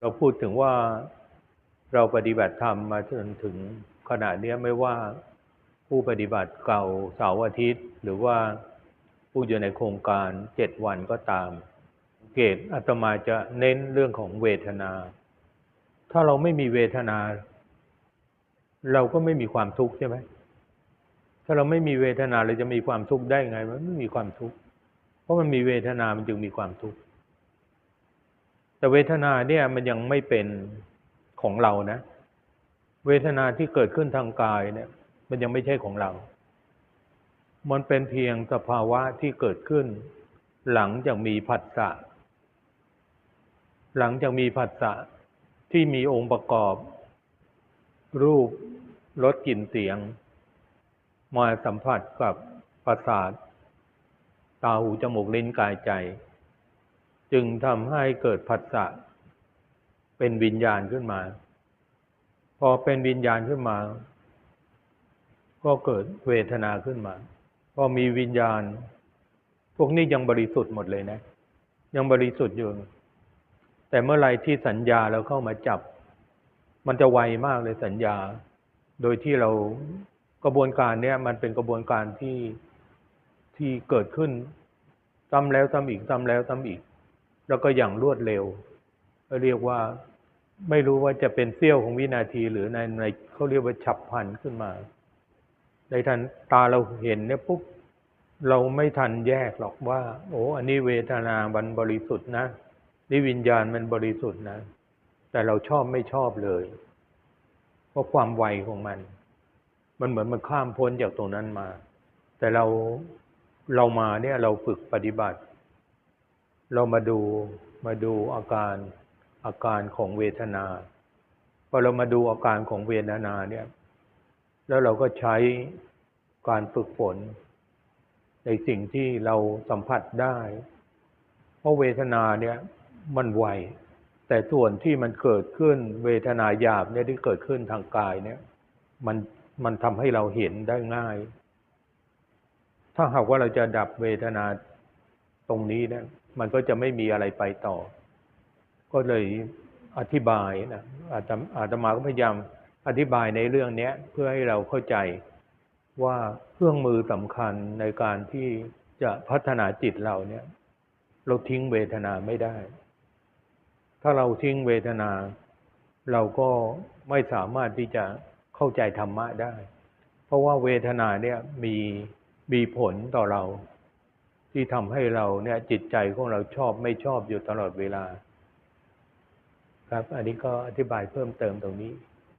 เราพูดถึงว่าเราปฏิบัติธรรมมาจนถึงขณะเนี้ยไม่ว่าผู้ปฏิบัติเก่าเสาร์อาทิตย์ หรือว่าผู้อยู่ในโครงการเจ็ดวันก็ตาม เกตอาตมาจะเน้นเรื่องของเวทนา ถ้าเราไม่มีเวทนา เราก็ไม่มีความทุกข์ใช่ไหมถ้าเราไม่มีเวทนาเราจะมีความทุกข์ได้ไง มันไม่มีความทุกข์เพราะมันมีเวทนามันจึงมีความทุกข์ แต่เวทนาเนี่ยมันยังไม่เป็นของเรานะ เวทนาที่เกิดขึ้นทางกายเนี่ย มันยังไม่ใช่ของเรา มันเป็นเพียงสภาวะที่เกิดขึ้น หลังจากมีผัสสะหลังจากมีผัสสะที่มีองค์ประกอบ รูปรสกลิ่นเสียง มาสัมผัสกับประสาท ตาหูจมูกลิ้นกายใจ จึงทำให้เกิดผัสสะเป็นวิญญาณขึ้นมา พอเป็นวิญญาณขึ้นมา ก็เกิดเวทนาขึ้นมา พอมีวิญญาณ พวกนี้ยังบริสุทธิ์หมดเลยนะ ยังบริสุทธิ์อยู่แต่เมื่อไรที่สัญญาเราเข้ามาจับ มันจะไวมากเลยสัญญา โดยที่เรากระบวนการเนี้ยมันเป็นกระบวนการที่ที่เกิดขึ้นซ้ำแล้วซ้ำอีกซ้ำแล้วซ้ำอีก แล้วก็อย่างรวดเร็วเรียกว่าไม่รู้ว่าจะเป็นเสี้ยวของวินาทีหรือในในเขาเรียกว่าฉับพลันขึ้นมา ในทันตาเราเห็นเนี่ยปุ๊บเราไม่ทันแยกหรอกว่า โอ้อันนี้เวทนามันบริสุทธิ์นะนี่วิญญาณมันบริสุทธิ์นะ แต่เราชอบไม่ชอบเลย เพราะความไวของมัน มันเหมือนมันข้ามพ้นจากตรงนั้นมา แต่เราเรามาเนี่ยเราฝึกปฏิบัติ เรามาดูมาดูอาการอาการของเวทนาพอเรามาดูอาการของเวทนาเนี่ย แล้วเราก็ใช้การฝึกฝน ในสิ่งที่เราสัมผัสได้ เพราะเวทนาเนี่ยมันไวแต่ส่วนที่มันเกิดขึ้นเวทนาหยาบเนี่ยที่เกิดขึ้นทางกายเนี่ยมันมันทำให้เราเห็นได้ง่าย ถ้าหากว่าเราจะดับเวทนาตรงนี้เนี่ย มันก็จะไม่มีอะไรไปต่อ ก็เลยอธิบายนะอาตอาตมาก็พยายามอธิบายในเรื่องนี้เพื่อให้เราเข้าใจว่าเครื่องมือสำคัญในการที่จะพัฒนาจิตเราเนี่ย เราทิ้งเวทนาไม่ได้ ถ้าเราทิ้งเวทนา เราก็ไม่สามารถที่จะเข้าใจธรรมะได้ เพราะว่าเวทนาเนี่ยมีมีผลต่อเรา ที่ทำให้เราเนี่ยจิตใจของเราชอบไม่ชอบอยู่ตลอดเวลา ครับ อันนี้ก็อธิบายเพิ่มเติมตรงนี้